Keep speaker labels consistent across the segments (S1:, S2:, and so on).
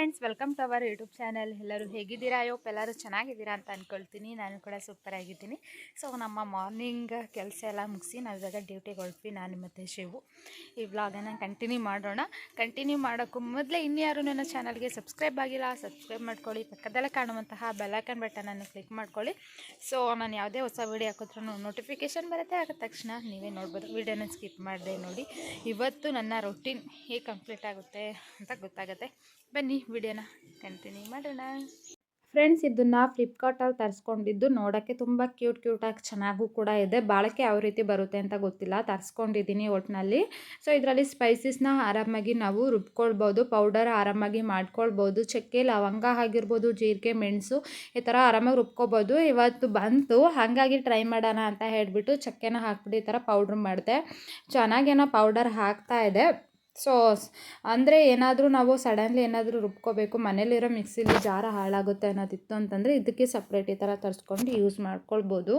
S1: Friends welcome to our YouTube channel ಎಲ್ಲರೂ ಹೇಗಿದ್ದೀರಾ? ಯೋಪ್ ಎಲ್ಲರೂ ಚೆನ್ನಾಗಿದ್ದೀರಾ ಅಂತ ಅಂದ್ಕೊಳ್ತೀನಿ ನಾನು ಕೂಡ ಸೂಪರ್ ಆಗಿದ್ದೀನಿ. ಸೊ ನಮ್ಮ ಮಾರ್ನಿಂಗ್ ಕೆಲಸ ಎಲ್ಲ ಮುಗಿಸಿ ನಾವು ಇವಾಗ ಡ್ಯೂಟಿಗೆ ಹೊರಟ್ವಿ. ನಾನು ಮತ್ತು ಶಿವು. ಈ ವ್ಲಾಗನ್ನು ಕಂಟಿನ್ಯೂ ಮಾಡೋಣ. ಕಂಟಿನ್ಯೂ ಮಾಡೋಕ್ಕೂ ಮೊದಲೇ ಇನ್ಯಾರು ನನ್ನ ಚಾನಲ್ಗೆ ಸಬ್ಸ್ಕ್ರೈಬ್ ಆಗಿಲ್ಲ ಸಬ್ಸ್ಕ್ರೈಬ್ ಮಾಡ್ಕೊಳ್ಳಿ. ಪಕ್ಕದಲ್ಲೇ ಕಾಣುವಂತಹ ಬೆಲ್ಲೈಕನ್ ಬಟನನ್ನು ಕ್ಲಿಕ್ ಮಾಡ್ಕೊಳ್ಳಿ. ಸೊ ನಾನು ಯಾವುದೇ ಹೊಸ ವೀಡಿಯೋ ಹಾಕಿದ್ರೂ ನೋಟಿಫಿಕೇಷನ್ ಬರುತ್ತೆ. ಆಗ ತಕ್ಷಣ ನೀವೇ ನೋಡ್ಬೋದು. ವೀಡಿಯೋನ ಸ್ಕಿಪ್ ಮಾಡಿದೆ ನೋಡಿ. ಇವತ್ತು ನನ್ನ ರೊಟೀನ್ ಹೇಗೆ ಕಂಪ್ಲೀಟ್ ಆಗುತ್ತೆ ಅಂತ ಗೊತ್ತಾಗುತ್ತೆ. ಬನ್ನಿ, ವಿಡಿಯೋನ ಕಂಟಿನ್ಯೂ ಮಾಡೋಣ. ಫ್ರೆಂಡ್ಸ್ ಇದನ್ನು ಫ್ಲಿಪ್ಕಾರ್ಟಲ್ಲಿ ತರಿಸ್ಕೊಂಡಿದ್ದು ನೋಡೋಕ್ಕೆ ತುಂಬ ಕ್ಯೂಟ್ ಕ್ಯೂಟಾಗಿ ಚೆನ್ನಾಗೂ ಕೂಡ ಇದೆ. ಬಾಳಕೆ ಯಾವ ರೀತಿ ಬರುತ್ತೆ ಅಂತ ಗೊತ್ತಿಲ್ಲ. ತರಿಸ್ಕೊಂಡಿದ್ದೀನಿ ಒಟ್ಟಿನಲ್ಲಿ ಸೊ ಇದರಲ್ಲಿ ಸ್ಪೈಸಸ್ನ ಆರಾಮಾಗಿ ನಾವು ರುಬ್ಕೊಳ್ಬೋದು ಪೌಡರ್ ಆರಾಮಾಗಿ ಮಾಡ್ಕೊಳ್ಬೋದು, ಚಕ್ಕೆ, ಲವಂಗ ಆಗಿರ್ಬೋದು, ಜೀರಿಗೆ, ಮೆಣಸು ಈ ಥರ ಆರಾಮಾಗಿ ರುಬ್ಕೊಬೋದು ಇವತ್ತು ಬಂತು, ಹಾಗಾಗಿ ಟ್ರೈ ಮಾಡೋಣ ಅಂತ ಹೇಳಿಬಿಟ್ಟು ಚಕ್ಕೆನ ಹಾಕ್ಬಿಟ್ಟು ಈ ಥರ ಪೌಡ್ರ್ ಮಾಡಿದೆ. ಚೆನ್ನಾಗೇನೋ ಪೌಡರ್ ಹಾಕ್ತಾ ಇದೆ. ಸೊ ಅಂದರೆ ಏನಾದರೂ ನಾವು ಸಡನ್ಲಿ ಏನಾದರೂ ರುಬ್ಕೋಬೇಕು, ಮನೇಲಿರೋ ಮಿಕ್ಸಿಲಿ ಜಾರ ಹಾಳಾಗುತ್ತೆ ಅನ್ನೋದಿತ್ತು ಅಂತಂದರೆ ಇದಕ್ಕೆ ಸಪ್ರೇಟ್ ಈ ಥರ ತರಿಸ್ಕೊಂಡು ಯೂಸ್ ಮಾಡ್ಕೊಳ್ಬೋದು.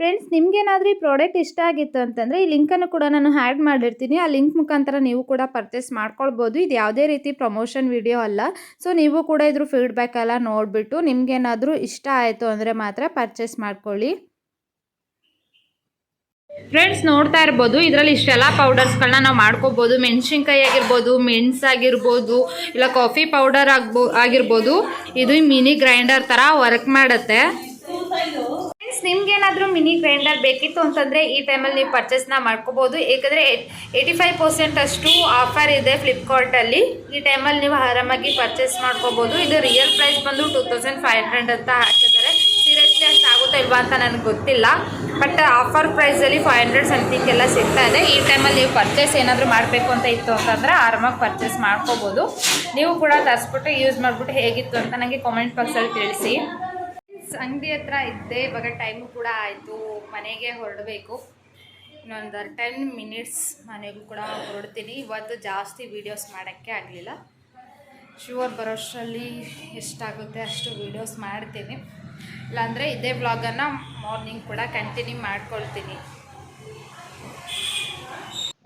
S1: ಫ್ರೆಂಡ್ಸ್ ನಿಮಗೇನಾದರೂ ಈ ಪ್ರಾಡಕ್ಟ್ ಇಷ್ಟ ಆಗಿತ್ತು ಅಂತಂದರೆ ಈ ಲಿಂಕನ್ನು ಕೂಡ ನಾನು ಆ್ಯಡ್ ಮಾಡಿರ್ತೀನಿ. ಆ ಲಿಂಕ್ ಮುಖಾಂತರ ನೀವು ಕೂಡ ಪರ್ಚೇಸ್ ಮಾಡ್ಕೊಳ್ಬೋದು. ಇದು ಯಾವುದೇ ರೀತಿ ಪ್ರಮೋಷನ್ ವಿಡಿಯೋ ಅಲ್ಲ. ಸೊ ನೀವು ಕೂಡ ಇದ್ರ ಫೀಡ್ಬ್ಯಾಕ್ ಎಲ್ಲ ನೋಡಿಬಿಟ್ಟು ನಿಮಗೇನಾದರೂ ಇಷ್ಟ ಆಯಿತು ಅಂದರೆ ಮಾತ್ರ ಪರ್ಚೇಸ್ ಮಾಡ್ಕೊಳ್ಳಿ. ಫ್ರೆಂಡ್ಸ್ ನೋಡ್ತಾ ಇರ್ಬೋದು. ಇದರಲ್ಲಿ ಇಷ್ಟೆಲ್ಲ ಪೌಡರ್ಸ್ಗಳನ್ನ ನಾವು ಮಾಡ್ಕೋಬೋದು. ಮೆಣಸಿನ್ಕಾಯಿ ಆಗಿರ್ಬೋದು ಮೆಣಸಾಗಿರ್ಬೋದು ಇಲ್ಲ ಕಾಫಿ ಪೌಡರ್ ಆಗ್ಬೋ ಆಗಿರ್ಬೋದು. ಇದು ಮಿನಿ ಗ್ರೈಂಡರ್ ಥರ ವರ್ಕ್ ಮಾಡುತ್ತೆ. ಫ್ರೆಂಡ್ಸ್ ನಿಮ್ಗೇನಾದರೂ ಮಿನಿ ಗ್ರೈಂಡರ್ ಬೇಕಿತ್ತು ಅಂತಂದರೆ ಈ ಟೈಮಲ್ಲಿ ನೀವು ಪರ್ಚೇಸ್ನ ಮಾಡ್ಕೋಬೋದು. ಏಕೆಂದರೆ ಏಯ್ಟಿ ಫೈವ್ ಪರ್ಸೆಂಟ್ ಅಷ್ಟು ಆಫರ್ ಇದೆ ಫ್ಲಿಪ್ಕಾರ್ಟಲ್ಲಿ ಈ ಟೈಮಲ್ಲಿ ನೀವು ಆರಾಮಾಗಿ ಪರ್ಚೇಸ್ ಮಾಡ್ಕೋಬೋದು. ಇದು ರಿಯಲ್ ಪ್ರೈಸ್ ಬಂದು ಟೂ ತೌಸಂಡ್ ಫೈವ್ ಹಂಡ್ರೆಡ್ ಅಂತ ಹಾಕಿದ್ದಾರೆ. ಅಷ್ಟು ಆಗುತ್ತಾ ಇಲ್ವಾ ಅಂತ ನನಗೆ ಗೊತ್ತಿಲ್ಲ. ಬಟ್ ಆಫರ್ ಪ್ರೈಸಲ್ಲಿ ಫೈವ್ ಹಂಡ್ರೆಡ್ ಸಮಥಿಂಗ್ ಎಲ್ಲ ಸಿಗ್ತಾ ಇದೆ. ಈ ಟೈಮಲ್ಲಿ ನೀವು ಪರ್ಚೇಸ್ ಏನಾದರೂ ಮಾಡಬೇಕು ಅಂತ ಇತ್ತು ಅಂತಂದರೆ ಆರಾಮಾಗಿ ಪರ್ಚೇಸ್ ಮಾಡ್ಕೋಬೋದು. ನೀವು ಕೂಡ ತರಿಸ್ಬಿಟ್ಟು ಯೂಸ್ ಮಾಡಿಬಿಟ್ಟು ಹೇಗಿತ್ತು ಅಂತ ನನಗೆ ಕಾಮೆಂಟ್ ಬಾಕ್ಸಲ್ಲಿ ತಿಳಿಸಿ. ಅಂಗಡಿ ಹತ್ರ ಇದ್ದೆ. ಇವಾಗ ಟೈಮು ಕೂಡ ಆಯಿತು. ಮನೆಗೆ ಹೊರಡಬೇಕು. ಇನ್ನೊಂದು ಟೆನ್ ಮಿನಿಟ್ಸ್ ಮನೆಗೂ ಕೂಡ ಹೊರಡ್ತೀನಿ. ಇವತ್ತು ಜಾಸ್ತಿ ವೀಡಿಯೋಸ್ ಮಾಡೋಕ್ಕೆ ಆಗಲಿಲ್ಲ. ಶುವರ್ ಬರೋಷ್ಟರಲ್ಲಿ ಎಷ್ಟಾಗುತ್ತೆ ಅಷ್ಟು ವೀಡಿಯೋಸ್ ಮಾಡ್ತೀನಿ. ಇಲ್ಲಾಂದರೆ ಇದೇ ವ್ಲಾಗನ್ನು ಮಾರ್ನಿಂಗ್ ಕೂಡ ಕಂಟಿನ್ಯೂ ಮಾಡ್ಕೊಳ್ತೀನಿ.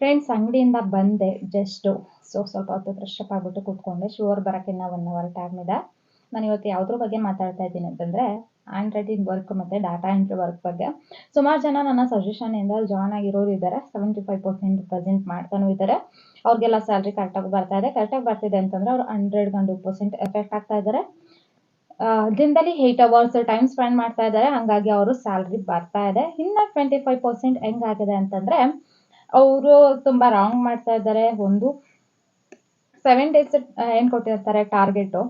S1: ಫ್ರೆಂಡ್ಸ್ ಅಂಗಡಿಯಿಂದ ಬಂದೆ ಜಸ್ಟು ಸೊ ಸ್ವಲ್ಪ ಹೊತ್ತು ಫ್ರೆಶ್ ಅಪ್ ಆಗಿಬಿಟ್ಟು ಕೂತ್ಕೊಂಡೆ. ಶುವರ್ ಬರೋಕ್ಕೆ ಇನ್ನೂ ಒನ್ ಅವರ್ ಟೈಮ್ ಇದೆ. ನಾನು ಇವತ್ತು ಯಾವುದ್ರ ಬಗ್ಗೆ ಮಾತಾಡ್ತಾ ಇದ್ದೀನಿ ಅಂತಂದರೆ ಆ್ಯಂಡ್ರೈಟಿಂಗ್ ವರ್ಕ್ ಮತ್ತು ಡಾಟಾ ಎಂಟ್ರಿ ವರ್ಕ್ ಬಗ್ಗೆ. ಸುಮಾರು ಜನ ನನ್ನ ಸಜೆಷನಿಂದ ಜಾಯ್ನ್ ಆಗಿರೋರು ಇದ್ದಾರೆ ಸೆವೆಂಟಿ ಫೈವ್ ಪರ್ಸೆಂಟ್ ಪ್ರೆಸೆಂಟ್ ಮಾಡ್ತಾನೂ ಇದ್ದಾರೆ ಅವ್ರಿಗೆಲ್ಲ ಸ್ಯಾಲ್ರಿ ಕರೆಕ್ಟಾಗಿ ಬರ್ತಾ ಇದೆ. ಕರೆಕ್ಟಾಗಿ ಬರ್ತಿದೆ ಅಂತಂದರೆ ಅವ್ರು ಹಂಡ್ರೆಡ್ ಹಂಡ್ರೆಡ್ ಪರ್ಸೆಂಟ್ ಎಫೆಕ್ಟ್ ಆಗ್ತಾ ಇದ್ದಾರೆ ದಿನದಲ್ಲಿ ಏಟ್ ಅವರ್ಸ್ ಟೈಮ್ ಸ್ಪೆಂಡ್ ಮಾಡ್ತಾ ಇದ್ದಾರೆ. ಹಂಗಾಗಿ ಅವರು ಸ್ಯಾಲ್ರಿ ಬರ್ತಾ ಇದೆ. ಇನ್ನ ಟ್ವೆಂಟಿ ಫೈವ್ ಪರ್ಸೆಂಟ್ ಹೆಂಗಾಗಿದೆ ಅಂತಂದ್ರೆ, ಅವರು ತುಂಬಾ ರಾಂಗ್ ಮಾಡ್ತಾ ಇದ್ದಾರೆ. ಒಂದು ಸೆವೆನ್ ಡೇಸ್ ಏನು ಕೊಟ್ಟಿರ್ತಾರೆ ಟಾರ್ಗೆಟು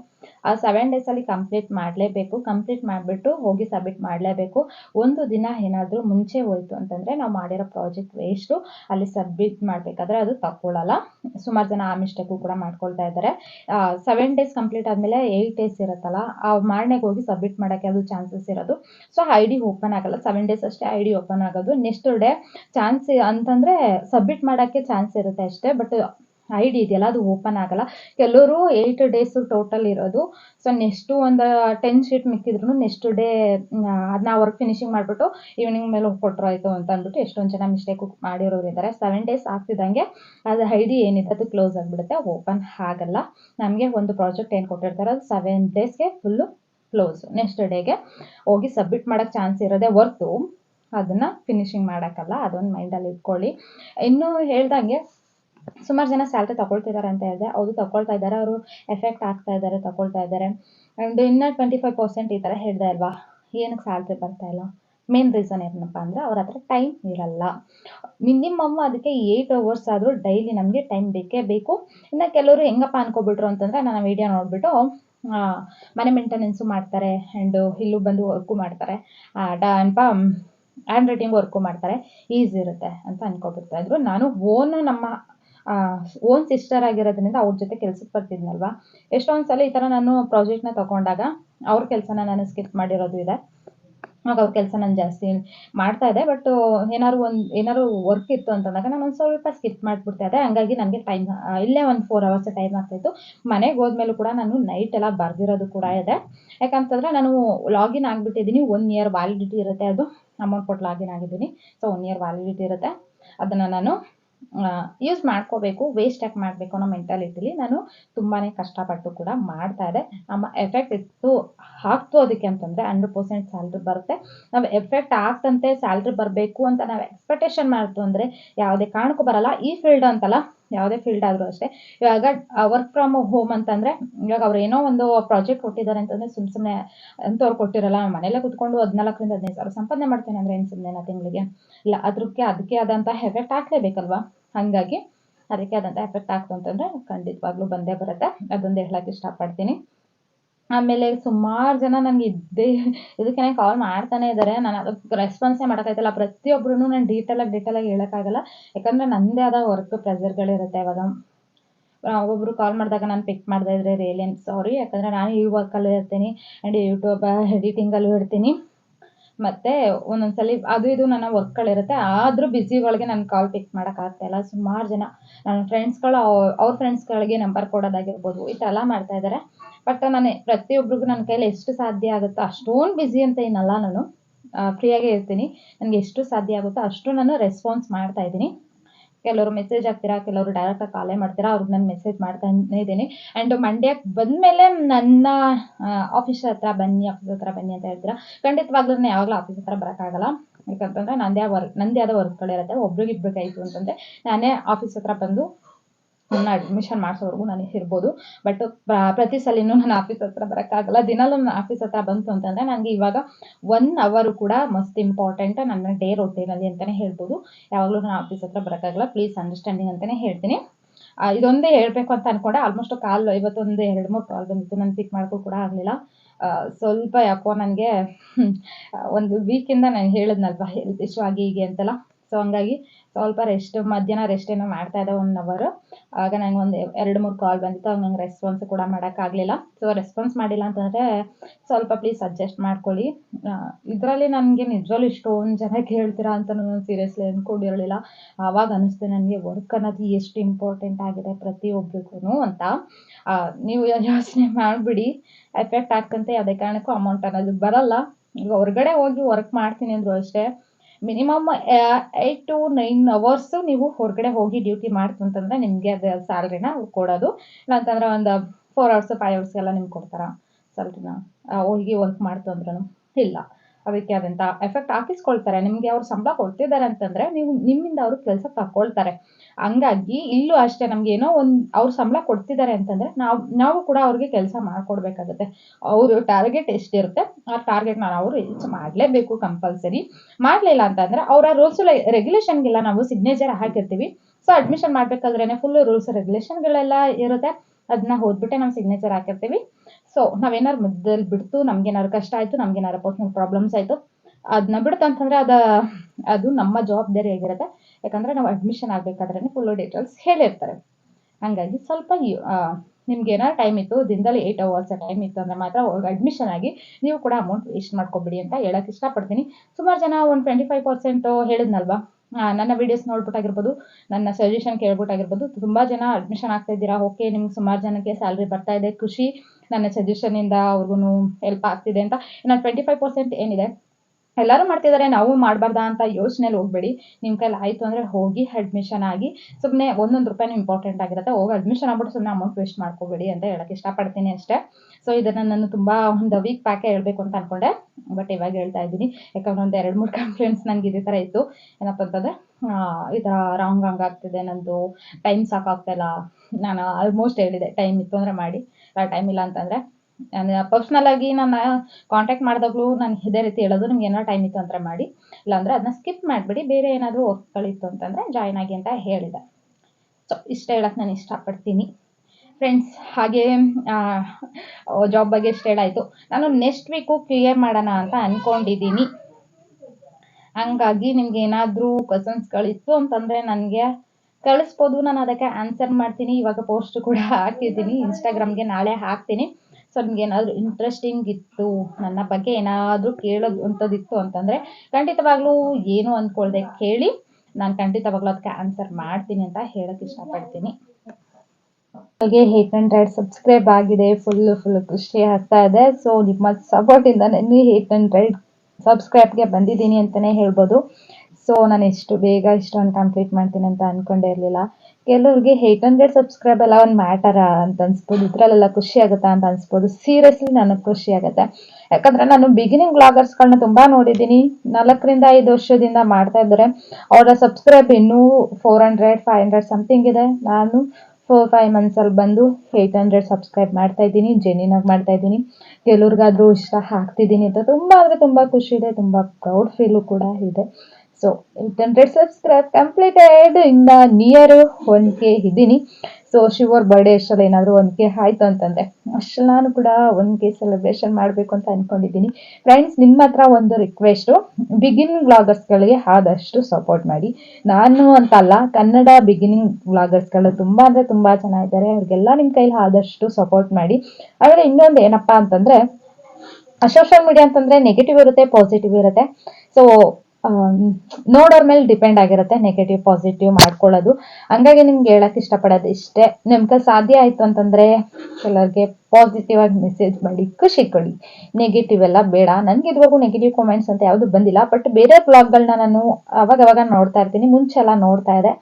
S1: ಆ ಸೆವೆನ್ ಡೇಸಲ್ಲಿ ಕಂಪ್ಲೀಟ್ ಮಾಡಲೇಬೇಕು. ಕಂಪ್ಲೀಟ್ ಮಾಡಿಬಿಟ್ಟು ಹೋಗಿ ಸಬ್ಮಿಟ್ ಮಾಡಲೇಬೇಕು. ಒಂದು ದಿನ ಏನಾದರೂ ಮುಂಚೆ ಹೋಯ್ತು ಅಂತಂದರೆ ನಾವು ಮಾಡಿರೋ ಪ್ರಾಜೆಕ್ಟ್ ವೇಸ್ಟು ಅಲ್ಲಿ ಸಬ್ಮಿಟ್ ಮಾಡಬೇಕಾದ್ರೆ ಅದು ತಗೊಳ್ಳಲ್ಲ ಸುಮಾರು ಜನ ಆ ಮಿಸ್ಟೇಕು ಕೂಡ ಮಾಡ್ಕೊಳ್ತಾ ಇದ್ದಾರೆ ಸೆವೆನ್ ಡೇಸ್ ಕಂಪ್ಲೀಟ್ ಆದಮೇಲೆ ಏಯ್ಟ್ ಡೇಸ್ ಇರುತ್ತಲ್ಲ, ಆ ಮಾರನೆಗೆ ಹೋಗಿ ಸಬ್ಮಿಟ್ ಮಾಡೋಕ್ಕೆ ಅದು ಚಾನ್ಸಸ್ ಇರೋದು. ಸೊ ಐ ಡಿ ಓಪನ್ ಆಗಲ್ಲ. ಸೆವೆನ್ ಡೇಸ್ ಅಷ್ಟೇ ಐ ಡಿ ಓಪನ್ ಆಗೋದು. ನೆಕ್ಸ್ಟ್ ಡೇ ಚಾನ್ಸ್ ಅಂತಂದರೆ ಸಬ್ಮಿಟ್ ಮಾಡೋಕ್ಕೆ ಚಾನ್ಸ್ ಇರುತ್ತೆ ಅಷ್ಟೇ. ಬಟ್ ಐ ಡಿ ಇದೆಯಲ್ಲ, ಅದು ಓಪನ್ ಆಗಲ್ಲ. ಕೆಲವರು ಏಯ್ಟ್ ಡೇಸು ಟೋಟಲ್ ಇರೋದು. ಸೊ ನೆಕ್ಸ್ಟು ಒಂದು ಟೆನ್ ಶೀಟ್ ಮಿಕ್ಕಿದ್ರು ನೆಕ್ಸ್ಟ್ ಡೇ ಅದನ್ನ ವರ್ಕ್ ಫಿನಿಶಿಂಗ್ ಮಾಡಿಬಿಟ್ಟು ಈವ್ನಿಂಗ್ ಮೇಲೆ ಕೊಟ್ಟರು ಅಂತ ಅಂದ್ಬಿಟ್ಟು ಎಷ್ಟೊಂದು ಜನ ಮಿಸ್ಟೇಕ್ ಮಾಡಿರೋರು ಇದ್ದಾರೆ ಸೆವೆನ್ ಡೇಸ್ ಆಗ್ತಿದ್ದಂಗೆ ಅದು ಐ ಡಿ ಏನಿದೆ ಅದು ಕ್ಲೋಸ್ ಆಗಿಬಿಡುತ್ತೆ ಓಪನ್ ಆಗಲ್ಲ. ನಮಗೆ ಒಂದು ಪ್ರಾಜೆಕ್ಟ್ ಏನು ಕೊಟ್ಟಿರ್ತಾರೆ, ಅದು ಸೆವೆನ್ ಡೇಸ್ಗೆ ಫುಲ್ಲು ಕ್ಲೋಸ್ ನೆಕ್ಸ್ಟ್ ಡೇಗೆ ಹೋಗಿ ಸಬ್ಮಿಟ್ ಮಾಡೋಕ್ಕೆ ಚಾನ್ಸ್ ಇರೋದೇ ಹೊರ್ತು ಅದನ್ನು ಫಿನಿಶಿಂಗ್ ಮಾಡೋಕ್ಕಲ್ಲ, ಅದೊಂದು ಮೈಂಡಲ್ಲಿ ಇಟ್ಕೊಳ್ಳಿ. ಇನ್ನೂ ಹೇಳ್ದಂಗೆ ಸುಮಾರು ಜನ ಸ್ಯಾಲ್ರಿ ತಗೊಳ್ತಿದ್ದಾರೆ ಅಂತ ಹೇಳಿದೆ. ಹೌದು ತಗೊಳ್ತಾ ಇದ್ದಾರೆ ಅವರು ಎಫೆಕ್ಟ್ ಆಗ್ತಾ ಇದ್ದಾರೆ ತಗೊಳ್ತಾ ಇದ್ದಾರೆ ಆ್ಯಂಡ್ ಇನ್ನ ಟ್ವೆಂಟಿ ಫೈವ್ ಪರ್ಸೆಂಟ್ ಈ ಥರ ಹೇಳಿದೆ ಅಲ್ವಾ? ಏನಕ್ಕೆ ಸ್ಯಾಲ್ರಿ ಬರ್ತಾ ಇಲ್ಲ? ಮೇನ್ ರೀಸನ್ ಏನಪ್ಪ ಅಂದರೆ ಅವ್ರ ಹತ್ರ ಟೈಮ್ ಇರಲ್ಲ. ಮಿನಿಮಮ್ ಅದಕ್ಕೆ ಏಯ್ಟ್ ಅವರ್ಸ್ ಆದರೂ ಡೈಲಿ ನಮಗೆ ಟೈಮ್ ಬೇಕೇ ಬೇಕು. ಇನ್ನು ಕೆಲವರು ಹೆಂಗಪ್ಪ ಅನ್ಕೋಬಿಟ್ರು ಅಂತಂದರೆ ನಾನು ವಿಡಿಯೋ ನೋಡಿಬಿಟ್ಟು ಮನೆ ಮೇಂಟೆನೆನ್ಸು ಮಾಡ್ತಾರೆ ಅಂಡ್ ಇಲ್ಲೂ ಬಂದು ವರ್ಕು ಮಾಡ್ತಾರೆ. ಏನಪ್ಪ ಹ್ಯಾಂಡ್ ರೈಟಿಂಗ್ ವರ್ಕು ಮಾಡ್ತಾರೆ. ಈಸಿ ಇರುತ್ತೆ ಅಂತ ಅನ್ಕೊಬಿಡ್ತಾ ಇದ್ರು. ನಾನು ಓನ್ ನಮ್ಮ ಓನ್ ಸಿಸ್ಟರ್ ಆಗಿರೋದ್ರಿಂದ ಅವ್ರ ಜೊತೆ ಕೆಲ್ಸಕ್ಕೆ ಬರ್ತಿದ್ನಲ್ವಾ? ಎಷ್ಟೊಂದು ಸಲ ಈ ಥರ ನಾನು ಪ್ರಾಜೆಕ್ಟ್ನ ತಗೊಂಡಾಗ ಅವ್ರ ಕೆಲಸನ ನಾನು ಸ್ಕಿಪ್ ಮಾಡಿರೋದು ಇದೆ. ಆಗ ಅವ್ರ ಕೆಲಸ ನಾನು ಜಾಸ್ತಿ ಮಾಡ್ತಾ ಇದ್ದೆ ಬಟ್ ಏನಾದ್ರು ಒಂದು ಏನಾದ್ರು ವರ್ಕ್ ಇತ್ತು ಅಂತಂದಾಗ ನಾನು ಒಂದು ಸ್ವಲ್ಪ ಸ್ಕಿಪ್ ಮಾಡಿಬಿಡ್ತಾ ಇದ್ದೆ ಹಂಗಾಗಿ ನನಗೆ ಟೈಮ್ ಇಲ್ಲೇ ಒಂದು ಫೋರ್ ಅವರ್ಸ್ ಟೈಮ್ ಆಗ್ತಾಯಿತ್ತು ಮನೆಗೆ ಹೋದ್ಮೇಲೂ ಕೂಡ ನಾನು ನೈಟ್ ಎಲ್ಲ ಬರ್ದಿರೋದು ಕೂಡ ಇದೆ. ಯಾಕಂತಂದರೆ ನಾನು ಲಾಗಿನ್ ಆಗಿಬಿಟ್ಟಿದ್ದೀನಿ. ಒನ್ ಇಯರ್ ವ್ಯಾಲಿಡಿಟಿ ಇರುತ್ತೆ ಅದು. ಅಮೌಂಟ್ ಕೊಟ್ಟು ಲಾಗಿನ್ ಆಗಿದ್ದೀನಿ. ಸೊ ಒನ್ ಇಯರ್ ವ್ಯಾಲಿಡಿಟಿ ಇರುತ್ತೆ. ಅದನ್ನು ನಾನು ಯೂಸ್ ಮಾಡ್ಕೋಬೇಕು ವೇಸ್ಟ್ ಯಾಕೆ ಮಾಡಬೇಕು ಅನ್ನೋ ಮೆಂಟಾಲಿಟಿಲಿ ನಾನು ತುಂಬಾ ಕಷ್ಟಪಟ್ಟು ಕೂಡ ಮಾಡ್ತಾ ಇದೆ ನಮ್ಮ ಎಫೆಕ್ಟ್ ಇತ್ತು ಹಾಕ್ತು ಅದಕ್ಕೆ ಅಂತಂದರೆ ಹಂಡ್ರೆಡ್ ಪರ್ಸೆಂಟ್ ಸ್ಯಾಲ್ರಿ ಬರುತ್ತೆ. ನಾವು ಎಫೆಕ್ಟ್ ಆಗ್ತಂತೆ ಸ್ಯಾಲ್ರಿ ಬರಬೇಕು ಅಂತ ನಾವು ಎಕ್ಸ್ಪೆಕ್ಟೇಷನ್ ಮಾಡ್ತು ಅಂದರೆ ಯಾವುದೇ ಕಾರಣಕ್ಕೂ ಬರಲ್ಲ. ಈ ಫೀಲ್ಡ್ ಅಂತಲ್ಲ ಯಾವುದೇ ಫೀಲ್ಡ್ ಆದರೂ ಅಷ್ಟೇ. ಇವಾಗ ವರ್ಕ್ ಫ್ರಮ್ ಹೋಮ್ ಅಂತಂದರೆ, ಇವಾಗ ಅವ್ರು ಏನೋ ಒಂದು ಪ್ರಾಜೆಕ್ಟ್ ಕೊಟ್ಟಿದ್ದಾರೆ ಅಂತಂದರೆ ಸುಮ್ಮ ಸುಮ್ಮನೆ ಅಂಥವ್ರು ಕೊಟ್ಟಿರಲ್ಲ. ಮನೆಯಲ್ಲೇ ಕುತ್ಕೊಂಡು ಹದಿನಾಲ್ಕರಿಂದ ಹದಿನೈದು ಸಾವಿರ ಸಂಪಾದನೆ ಮಾಡ್ತೇನೆ ಅಂದರೆ ಏನು ಸುಮ್ಮನೆ ತಿಂಗಳಿಗೆ? ಇಲ್ಲ ಅದಕ್ಕೆ ಅದಕ್ಕೆ ಆದಂಥ ಎಫೆಕ್ಟ್ ಹಾಕ್ಲೇಬೇಕಲ್ವಾ ಹಾಗಾಗಿ ಅದಕ್ಕೆ ಆದಂಥ ಎಫೆಕ್ಟ್ ಹಾಕ್ತು ಅಂತಂದರೆ ಖಂಡಿತವಾಗ್ಲೂ ಬಂದೇ ಬರುತ್ತೆ. ಅದೊಂದು ಹೇಳಕ್ಕೆ ಇಷ್ಟಪಡ್ತೀನಿ. ಆಮೇಲೆ ಸುಮಾರು ಜನ ನನಗೆ ಇದ್ದೇ, ಇದಕ್ಕೆ ಕಾಲ್ ಮಾಡ್ತಾನೆ ಇದ್ದಾರೆ ನಾನು ಅದಕ್ಕೆ ರೆಸ್ಪಾನ್ಸೇ ಮಾಡೋಕ್ಕಾಯ್ತಲ್ಲ. ಪ್ರತಿಯೊಬ್ಬರೂ ನಾನು ಡೀಟೇಲಾಗಿ ಡೀಟೇಲಾಗಿ ಹೇಳೋಕ್ಕಾಗಲ್ಲ. ಯಾಕಂದರೆ ನನ್ನದೇ ಆದ ವರ್ಕ್ ಪ್ರೆಸರ್ಗಳಿರುತ್ತೆ ಇವಾಗ. ಒಬ್ಬೊಬ್ಬರು ಕಾಲ್ ಮಾಡಿದಾಗ ನಾನು ಪಿಕ್ ಮಾಡದೇ ಇದ್ರೆ ರಿಯಲಿ ಸಾರಿ ಯಾಕಂದರೆ ನಾನು ಈ ವರ್ಕಲ್ಲೂ ಇರ್ತೀನಿ. ಆ್ಯಂಡ್ ಯೂಟ್ಯೂಬ್ ಎಡಿಟಿಂಗಲ್ಲೂ ಇರ್ತೀನಿ ಮತ್ತು ಒಂದೊಂದ್ಸಲಿ ಅದು ಇದು ನನ್ನ ವರ್ಕ್ಗಳಿರುತ್ತೆ ಆದರೂ ಬ್ಯುಸಿಗಳಿಗೆ ನಾನು ಕಾಲ್ ಪಿಕ್ ಮಾಡೋಕ್ಕಾಗ್ತಾಯಿಲ್ಲ ಸುಮಾರು ಜನ ನನ್ನ ಫ್ರೆಂಡ್ಸ್ಗಳು ಅವ್ರ ಫ್ರೆಂಡ್ಸ್ಗಳಿಗೆ ನಂಬರ್ ಕೊಡೋದಾಗಿರ್ಬೋದು ಈ ಮಾಡ್ತಾ ಇದ್ದಾರೆ ಬಟ್ ನಾನು ಪ್ರತಿಯೊಬ್ಬರಿಗೂ ನನ್ನ ಕೈಲಿ ಎಷ್ಟು ಸಾಧ್ಯ ಆಗುತ್ತೋ ಅಷ್ಟೊಂದು ಬ್ಯುಸಿ ಅಂತ ಏನಲ್ಲ ನಾನು. ಫ್ರೀಯಾಗೇ ಇರ್ತೀನಿ. ನನಗೆ ಎಷ್ಟು ಸಾಧ್ಯ ಆಗುತ್ತೋ ಅಷ್ಟು ನಾನು ರೆಸ್ಪಾನ್ಸ್ ಮಾಡ್ತಾ ಇದ್ದೀನಿ. ಕೆಲವರು ಮೆಸೇಜ್ ಹಾಕ್ತೀರಾ, ಕೆಲವರು ಡೈರೆಕ್ಟಾಗಿ ಕಾಲೇ ಮಾಡ್ತೀರಾ, ಅವ್ರಿಗೆ ನಾನು ಮೆಸೇಜ್ ಮಾಡ್ತಾನೆ ಇದ್ದೀನಿ. ಆ್ಯಂಡ್ ಮಂಡ್ಯಕ್ಕೆ ಬಂದಮೇಲೆ ನನ್ನ ಆಫೀಸ್ ಹತ್ರ ಬನ್ನಿ ಆಫೀಸ್ ಹತ್ರ ಬನ್ನಿ ಅಂತ ಹೇಳ್ತೀರಾ? ಖಂಡಿತವಾಗ್ಲೂ ನಾನು ಯಾವಾಗಲೂ ಆಫೀಸ್ ಹತ್ರ ಬರೋಕ್ಕಾಗಲ್ಲ. ಯಾಕಂತಂದರೆ ನಂದೇ ವರ್ಕ್ ನಂದೇ ಆದ ವರ್ಕ್ಗಳಿರುತ್ತೆ ಒಬ್ರಿಗೆ ಇಬ್ಬರಿಗಾಯಿತು ಅಂತಂದರೆ ನಾನೇ ಆಫೀಸ್ ಹತ್ರ ಬಂದು ನನ್ನ ಅಡ್ಮಿಷನ್ ಮಾಡಿಸೋವರೆಗೂ ನಾನು ಇರ್ಬೋದು. ಬಟ್ ಪ್ರತಿ ಸಲಿನೂ ನಾನು ಆಫೀಸ್ ಹತ್ರ ಬರೋಕ್ಕಾಗಲ್ಲ. ದಿನಾಲೂ ನನ್ನ ಆಫೀಸ್ ಹತ್ರ ಬಂತು ಅಂತಂದ್ರೆ ನನಗೆ ಇವಾಗ ಒನ್ ಅವರು ಕೂಡ ಮಸ್ತ್ ಇಂಪಾರ್ಟೆಂಟ್ ನನ್ನ ಡೇ ರೊಟೀನಲ್ಲಿ ಅಂತಾನೆ ಹೇಳ್ಬೋದು. ಯಾವಾಗಲೂ ನಾನು ಆಫೀಸ್ ಹತ್ರ ಬರೋಕ್ಕಾಗಲ್ಲ. ಪ್ಲೀಸ್ ಅಂಡರ್ಸ್ಟ್ಯಾಂಡಿಂಗ್ ಅಂತಾನೆ ಹೇಳ್ತೀನಿ. ಇದೊಂದೇ ಹೇಳಬೇಕು ಅಂತ ಅನ್ಕೊಂಡೆ. ಆಲ್ಮೋಸ್ಟ್ ಕಾಲ್ ಇವತ್ತೊಂದು ಎರಡು ಮೂರು ಕಾಲ್ ಬಂದಿತ್ತು. ನಾನು ಪಿಕ್ ಮಾಡೋಕ್ಕೂ ಕೂಡ ಆಗಲಿಲ್ಲ. ಸ್ವಲ್ಪ ಯಾಕೋ ನನಗೆ ಒಂದು ವೀಕಿಂದ ನಾನು ಹೇಳಿದ್ನಲ್ವ ಹೆಲ್ತ್ ಇಶ್ಯೂ ಆಗಿ ಹೀಗೆ ಅಂತೆಲ್ಲ. ಸೊ ಹಂಗಾಗಿ ಸ್ವಲ್ಪ ರೆಸ್ಟ್ ಮಧ್ಯಾಹ್ನ ರೆಸ್ಟ್ ಏನೋ ಮಾಡ್ತಾ ಇದ್ದೆ ಒನ್ ಅವರು ಆಗ ನಂಗೆ ಒಂದು ಎರಡು ಮೂರು ಕಾಲ್ ಬಂದಿತ್ತು ಆಗ ನಂಗೆ ರೆಸ್ಪಾನ್ಸ್ ಕೂಡ ಮಾಡೋಕ್ಕಾಗಲಿಲ್ಲ ಸೊ ರೆಸ್ಪಾನ್ಸ್ ಮಾಡಿಲ್ಲ ಅಂತಂದರೆ ಸ್ವಲ್ಪ ಪ್ಲೀಸ್ ಅಡ್ಜಸ್ಟ್ ಮಾಡ್ಕೊಳ್ಳಿ. ಇದರಲ್ಲಿ ನನಗೆ ನಿಜವಾಗ್ಲೂ ಇಷ್ಟೊಂದು ಜನ ಕೇಳ್ತೀರಾ ಅಂತ ನಾನು ಸೀರಿಯಸ್ಲಿ ಅಂದ್ಕೊಂಡಿರಲಿಲ್ಲ ಆವಾಗ ಅನಿಸ್ತು ನನಗೆ ವರ್ಕ್ ಅನ್ನೋದು ಎಷ್ಟು ಇಂಪಾರ್ಟೆಂಟ್ ಆಗಿದೆ ಪ್ರತಿಯೊಬ್ಬರಿಗೂ ಅಂತ. ನೀವು ಯೋಚನೆ ಮಾಡಿಬಿಡಿ. ಎಫೆಕ್ಟ್ ಆಗ್ತಂತೆ ಯಾವುದೇ ಕಾರಣಕ್ಕೂ ಅಮೌಂಟ್ ಅನ್ನೋದು ಬರಲ್ಲ. ಈಗ ಹೊರಗಡೆ ಹೋಗಿ ವರ್ಕ್ ಮಾಡ್ತೀನಿ ಅಂದರು ಅಷ್ಟೇ. Minimum eight to nine hours ನೀವು ಹೊರಗಡೆ ಹೋಗಿ ಡ್ಯೂಟಿ ಮಾಡ್ತು ಅಂತಂದ್ರೆ ನಿಮಗೆ ಅದು ಸ್ಯಾಲ್ರಿನ ಕೊಡೋದು. ಇಲ್ಲಾಂತಂದ್ರೆ ಒಂದು ಫೋರ್ ಅವರ್ಸು ಫೈವ್ ಅವರ್ಸ್ಗೆಲ್ಲ ನಿಮ್ಗೆ ಕೊಡ್ತಾರಾ ಸ್ಯಾಲ್ರಿನ ಹೋಗಿ ವರ್ಕ್ ಮಾಡ್ತು ಅಂದ್ರೂ ಇಲ್ಲ. ಅದಕ್ಕೆ ಆದಂಥ ಎಫೆಕ್ಟ್ ಹಾಕಿಸ್ಕೊಳ್ತಾರೆ. ನಿಮಗೆ ಅವ್ರು ಸಂಬಳ ಕೊಡ್ತಿದ್ದಾರೆ ಅಂತಂದರೆ ನೀವು ನಿಮ್ಮಿಂದ ಅವರು ಕೆಲಸ ತಗೊಳ್ತಾರೆ ಹಂಗಾಗಿ ಇಲ್ಲೂ ಅಷ್ಟೇ ನಮ್ಗೆ ಏನೋ ಒಂದು ಅವ್ರು ಸಂಬಳ ಕೊಡ್ತಿದ್ದಾರೆ ಅಂತಂದರೆ ನಾವು ನಾವು ಕೂಡ ಅವ್ರಿಗೆ ಕೆಲಸ ಮಾಡಿಕೊಡ್ಬೇಕಾಗುತ್ತೆ. ಅವರು ಟಾರ್ಗೆಟ್ ಎಷ್ಟಿರುತ್ತೆ, ಆ ಟಾರ್ಗೆಟ್ನ ನಾವು ರೀಚ್ ಮಾಡಲೇಬೇಕು ಕಂಪಲ್ಸರಿ ಮಾಡಲಿಲ್ಲ ಅಂತಂದರೆ ಅವರ ರೂಲ್ಸ್ ರೆಗ್ಯುಲೇಷನ್ಗೆಲ್ಲ ನಾವು ಸಿಗ್ನೇಚರ್ ಹಾಕಿರ್ತೀವಿ. ಸೊ ಅಡ್ಮಿಷನ್ ಮಾಡಬೇಕಾದ್ರೇ ಫುಲ್ ರೂಲ್ಸ್ ರೆಗ್ಯುಲೇಷನ್ಗಳೆಲ್ಲ ಇರುತ್ತೆ. ಅದನ್ನ ಓದ್ಬಿಟ್ಟೆ ನಾವು ಸಿಗ್ನೇಚರ್ ಹಾಕಿರ್ತೀವಿ. ಸೊ ನಾವೇನಾದ್ರು ಮಧ್ಯದಲ್ಲಿ ಬಿಡ್ತು ನಮ್ಗೇನಾದ್ರು ಕಷ್ಟ ಆಯಿತು ನಮ್ಗೇನಾದ್ರು ಪರ್ಸ್ನಲ್ ಪ್ರಾಬ್ಲಮ್ಸ್ ಆಯಿತು ಅದನ್ನ ಬಿಡ್ತು ಅಂತಂದರೆ ಅದು ಅದು ನಮ್ಮ ಜವಾಬ್ದಾರಿ ಆಗಿರುತ್ತೆ. ಯಾಕಂದರೆ ನಾವು ಅಡ್ಮಿಷನ್ ಆಗಬೇಕಾದ್ರೆ ಫುಲ್ಲು ಡೀಟೇಲ್ಸ್ ಹೇಳಿರ್ತಾರೆ. ಹಾಗಾಗಿ ಸ್ವಲ್ಪ ನಿಮ್ಗೆ ಏನಾದ್ರು ಟೈಮ್ ಇತ್ತು, ದಿನದಲ್ಲಿ ಏಯ್ಟ್ ಅವರ್ಸ್ ಟೈಮ್ ಇತ್ತು ಅಂದರೆ ಮಾತ್ರ ಅಡ್ಮಿಷನ್ ಆಗಿ ನೀವು ಕೂಡ ಅಮೌಂಟ್ ವೇಸ್ಟ್ ಮಾಡ್ಕೊಬಿಡಿ ಅಂತ ಹೇಳಕ್ಕೆ ಇಷ್ಟಪಡ್ತೀನಿ. ಸುಮಾರು ಜನ ಒಂದು ಟ್ವೆಂಟಿ ಫೈವ್ ಪರ್ಸೆಂಟು ಹೇಳಿದ್ನಲ್ವಾ ನನ್ನ ವೀಡಿಯೋಸ್ ನೋಡ್ಬಿಟ್ಟಾಗಿರ್ಬೋದು, ನನ್ನ ಸಜೆಷನ್ ಕೇಳ್ಬಿಟ್ಟಾಗಿರ್ಬೋದು, ತುಂಬ ಜನ ಅಡ್ಮಿಷನ್ ಆಗ್ತಾ ಓಕೆ ನಿಮ್ಗೆ ಸುಮಾರು ಜನಕ್ಕೆ ಸ್ಯಾಲ್ರಿ ಬರ್ತಾ ಇದೆ, ಖುಷಿ. ನನ್ನ ಸಜೆಷನಿಂದ ಅವ್ರಿಗೂ ಹೆಲ್ಪ್ ಆಗ್ತಿದೆ ಅಂತ. ಇನ್ನು ಟ್ವೆಂಟಿ ಫೈವ್ ಪರ್ಸೆಂಟ್ ಏನಿದೆ? ಎಲ್ಲರೂ ಮಾಡ್ತಿದ್ದಾರೆ ನಾವು ಮಾಡಬಾರ್ದಾ ಅಂತ ಯೋಚನೆಲಿ ಹೋಗಬೇಡಿ. ನಿಮ್ಮ ಕೈಲಿ ಆಯಿತು ಅಂದರೆ ಹೋಗಿ ಅಡ್ಮಿಷನ್ ಆಗಿ ಸುಮ್ಮನೆ ಒಂದೊಂದು ರೂಪಾಯಿನೂ ಇಂಪಾರ್ಟೆಂಟ್ ಆಗಿರುತ್ತೆ. ಹೋಗಿ ಅಡ್ಮಿಷನ್ ಆಗ್ಬಿಟ್ಟು ಸುಮ್ಮನೆ ಅಮೌಂಟ್ ವೇಸ್ಟ್ ಮಾಡ್ಕೋಬೇಡಿ ಅಂತ ಹೇಳಕ್ಕೆ ಇಷ್ಟಪಡ್ತೀನಿ ಅಷ್ಟೇ. ಸೊ ಇದನ್ನು ನಾನು ತುಂಬ ಒಂದು ವೀಕ್ ಪ್ಯಾಕೆ ಹೇಳಬೇಕು ಅಂತ ಅನ್ಕೊಂಡೆ. ಬಟ್ ಇವಾಗ ಹೇಳ್ತಾ ಇದ್ದೀನಿ. ಯಾಕಂದ್ರೆ ಒಂದು ಎರಡು, ಮೂರು ಕಂಪ್ಲೇಂಟ್ಸ್ ನನಗೆ ಇದೇ ಥರ ಇತ್ತು. ಏನಪ್ಪ ಅಂತಂದರೆ ಈ ಥರ ರಾಂಗ್ ರಾಂಗ್ ಆಗ್ತಿದೆ, ನಂದು ಟೈಮ್ ಸಾಕಾಗ್ತಾಯಿಲ್ಲ ನಾನು ಆಲ್ಮೋಸ್ಟ್ ಹೇಳಿದೆ ಟೈಮ್ ಇತ್ತು ಅಂದರೆ ಮಾಡಿ. ಟೈಮ್ ಇಲ್ಲ ಅಂತಂದರೆ ನಾನು ಪರ್ಸ್ನಲ್ ಆಗಿ ನನ್ನ ಕಾಂಟ್ಯಾಕ್ಟ್ ಮಾಡಿದಾಗಲೂ ನಾನು ಇದೇ ರೀತಿ ಹೇಳೋದು, ನಿಮ್ಗೆ ಏನೋ ಟೈಮ್ ಇತ್ತು ಅಂದರೆ ಮಾಡಿ. ಇಲ್ಲಾಂದರೆ ಅದನ್ನ ಸ್ಕಿಪ್ ಮಾಡಿಬಿಡಿ, ಬೇರೆ ಏನಾದರೂ ವರ್ಕ್ಗಳಿತ್ತು ಅಂತಂದರೆ ಜಾಯ್ನ್ ಆಗಿ ಅಂತ ಹೇಳಿದೆ. ಸೊ ಇಷ್ಟ ಹೇಳಕ್ಕೆ ನಾನು ಇಷ್ಟಪಡ್ತೀನಿ. ಫ್ರೆಂಡ್ಸ್ ಹಾಗೆ ಜಾಬ್ ಬಗ್ಗೆ ಇಷ್ಟ ಹೇಳಾಯಿತು. ನಾನು ನೆಕ್ಸ್ಟ್ ವೀಕು ಕ್ಲಿಯರ್ ಮಾಡೋಣ ಅಂತ ಅಂದ್ಕೊಂಡಿದ್ದೀನಿ ಹಂಗಾಗಿ ನಿಮ್ಗೆ ಏನಾದರೂ ಕ್ವಶನ್ಸ್ಗಳಿತ್ತು ಅಂತಂದರೆ ನನಗೆ ಕಳಿಸ್ಬೋದು ನಾನು ಅದಕ್ಕೆ ಆನ್ಸರ್ ಮಾಡ್ತೀನಿ. ಇವಾಗ ಪೋಸ್ಟ್ ಕೂಡ ಹಾಕಿದ್ದೀನಿ. ಇನ್ಸ್ಟಾಗ್ರಾಮ್ಗೆ ನಾಳೆ ಹಾಕ್ತೀನಿ. ಸೊ ಏನಾದ್ರೂ ಇಂಟ್ರೆಸ್ಟಿಂಗ್ ಇತ್ತು, ನನ್ನ ಬಗ್ಗೆ ಏನಾದರೂ ಕೇಳೋದು ಇತ್ತು ಅಂತಂದರೆ, ಖಂಡಿತವಾಗ್ಲೂ ಏನು ಅಂದ್ಕೊಳ್ದೆ ಕೇಳಿ, ನಾನು ಖಂಡಿತವಾಗ್ಲೂ ಅದಕ್ಕೆ ಆನ್ಸರ್ ಮಾಡ್ತೀನಿ ಅಂತ ಹೇಳಕ್ಕೆ ಇಷ್ಟಪಡ್ತೀನಿ. ಹಾಗೆ ಏಟ್ ಹಂಡ್ರೆಡ್ ಸಬ್ಸ್ಕ್ರೈಬ್ ಆಗಿದೆ ಫುಲ್ ಫುಲ್ ಖುಷಿ ಆಗ್ತಾ ಇದೆ. ಸೊ ನಿಮ್ಮ ಸಪೋರ್ಟಿಂದ ನಾನು ಏಟ್ ಹಂಡ್ರೆಡ್ ಸಬ್ಸ್ಕ್ರೈಬ್ಗೆ ಬಂದಿದ್ದೀನಿ ಅಂತಲೇ ಹೇಳ್ಬೋದು. ಸೊ ನಾನು ಎಷ್ಟು ಬೇಗ ಇಷ್ಟೊಂದು ಕಂಪ್ಲೀಟ್ ಮಾಡ್ತೀನಿ ಅಂತ ಅನ್ಕೊಂಡೇ ಇರಲಿಲ್ಲ. ಕೆಲವ್ರಿಗೆ ಏಯ್ಟ್ ಹಂಡ್ರೆಡ್ ಸಬ್ಸ್ಕ್ರೈಬ್ ಎಲ್ಲ ಒಂದು ಮ್ಯಾಟರ ಅಂತ ಅನ್ಸ್ಬೋದು. ಇದ್ರಲ್ಲೆಲ್ಲ ಖುಷಿ ಆಗುತ್ತಾ ಅಂತ ಅನ್ಸ್ಬೋದು. ಸೀರಿಯಸ್ಲಿ ನನಗೆ ಖುಷಿ ಆಗುತ್ತೆ. ಯಾಕಂದ್ರೆ ನಾನು ಬಿಗಿನಿಂಗ್ ಬ್ಲಾಗರ್ಸ್ಗಳನ್ನ ತುಂಬಾ ನೋಡಿದ್ದೀನಿ. ನಾಲ್ಕರಿಂದ ಐದು ವರ್ಷದಿಂದ ಮಾಡ್ತಾ ಇದ್ದಾರೆ. ಅವರ ಸಬ್ಸ್ಕ್ರೈಬ್ ಇನ್ನೂ four hundred five hundred something ಇದೆ. ನಾನು ಫೋರ್ ಫೈವ್ ಮಂತ್ಸಲ್ಲಿ ಬಂದು ಏಯ್ಟ್ ಹಂಡ್ರೆಡ್ ಸಬ್ಸ್ಕ್ರೈಬ್ ಮಾಡ್ತಾ ಇದ್ದೀನಿ. ಜೆನ್ಯೂನಾಗಿ ಮಾಡ್ತಾ ಇದ್ದೀನಿ. ಕೆಲವ್ರಿಗಾದ್ರೂ ಇಷ್ಟ ಹಾಕ್ತಿದ್ದೀನಿ ಅಂತ. ತುಂಬ ಅಂದರೆ ತುಂಬ ಖುಷಿ ಇದೆ. ತುಂಬ ಪ್ರೌಡ್ ಫೀಲು ಕೂಡ ಇದೆ. So eight hundred subscribe completed ಇಂದ ನಿಯರ್ ಒನ್ ಕೆ ಇದ್ದೀನಿ. ಸೊ ಶಿವರ್ ಬರ್ಡೇ ಅಷ್ಟಲ್ಲ ಏನಾದರೂ ಒನ್ ಕೆ ಆಯಿತು ಅಂತಂದರೆ ಅಷ್ಟು ನಾನು ಕೂಡ ಒನ್ ಕೆ ಸೆಲೆಬ್ರೇಷನ್ ಮಾಡಬೇಕು ಅಂತ ಅಂದ್ಕೊಂಡಿದ್ದೀನಿ ಫ್ರೆಂಡ್ಸ್ ನಿಮ್ಮ ಹತ್ರ ಒಂದು ರಿಕ್ವೆಸ್ಟು ಬಿಗಿನಿಂಗ್ ವ್ಲಾಗರ್ಸ್ಗಳಿಗೆ ಆದಷ್ಟು ಸಪೋರ್ಟ್ ಮಾಡಿ. ನಾನು ಅಂತಲ್ಲ, ಕನ್ನಡ ಬಿಗಿನಿಂಗ್ ವ್ಲಾಗರ್ಸ್ಗಳು ತುಂಬ ಅಂದರೆ ತುಂಬ ಚೆನ್ನಾಗಿದ್ದಾರೆ. ಅವ್ರಿಗೆಲ್ಲ ನಿಮ್ಮ ಕೈಲಿ ಆದಷ್ಟು ಸಪೋರ್ಟ್ ಮಾಡಿ. ಆದರೆ ಇನ್ನೊಂದು ಏನಪ್ಪ ಅಂತಂದರೆ ಸೋಷಿಯಲ್ ಮೀಡಿಯಾ ಅಂತಂದರೆ ನೆಗೆಟಿವ್ ಇರುತ್ತೆ ಪಾಸಿಟಿವ್ ಇರುತ್ತೆ. ಸೊ ನೋಡೋರ್ ಮೇಲೆ ಡಿಪೆಂಡ್ ಆಗಿರುತ್ತೆ ನೆಗೆಟಿವ್ ಪಾಸಿಟಿವ್ ಮಾಡ್ಕೊಳ್ಳೋದು. ಹಂಗಾಗಿ ನಿಮ್ಗೆ ಹೇಳಕ್ ಇಷ್ಟಪಡೋದು ಇಷ್ಟೇ. ನಿಮ್ಗೆ ಸಾಧ್ಯ ಆಯ್ತು ಅಂತಂದ್ರೆ ಕೆಲವ್ರಿಗೆ ಪಾಸಿಟಿವ್ ಆಗಿ ಮೆಸೇಜ್ ಮಾಡಿ ಖುಷಿ ಕೊಡಿ ನೆಗೆಟಿವ್ ಎಲ್ಲ ಬೇಡ. ನನಗೆ ಇದುವರೆಗೂ ನೆಗೆಟಿವ್ ಕಾಮೆಂಟ್ಸ್ ಅಂತ ಯಾವುದು ಬಂದಿಲ್ಲ. ಬಟ್ ಬೇರೆ ಬ್ಲಾಗ್ಗಳನ್ನ ನಾನು ಅವಾಗ ಅವಾಗ ನೋಡ್ತಾ ಇರ್ತೀನಿ. ಮುಂಚೆ ಎಲ್ಲ ನೋಡ್ತಾ ಇದೆ